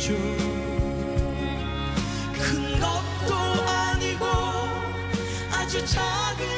않겠죠 큰 것도 아니고 아주 작은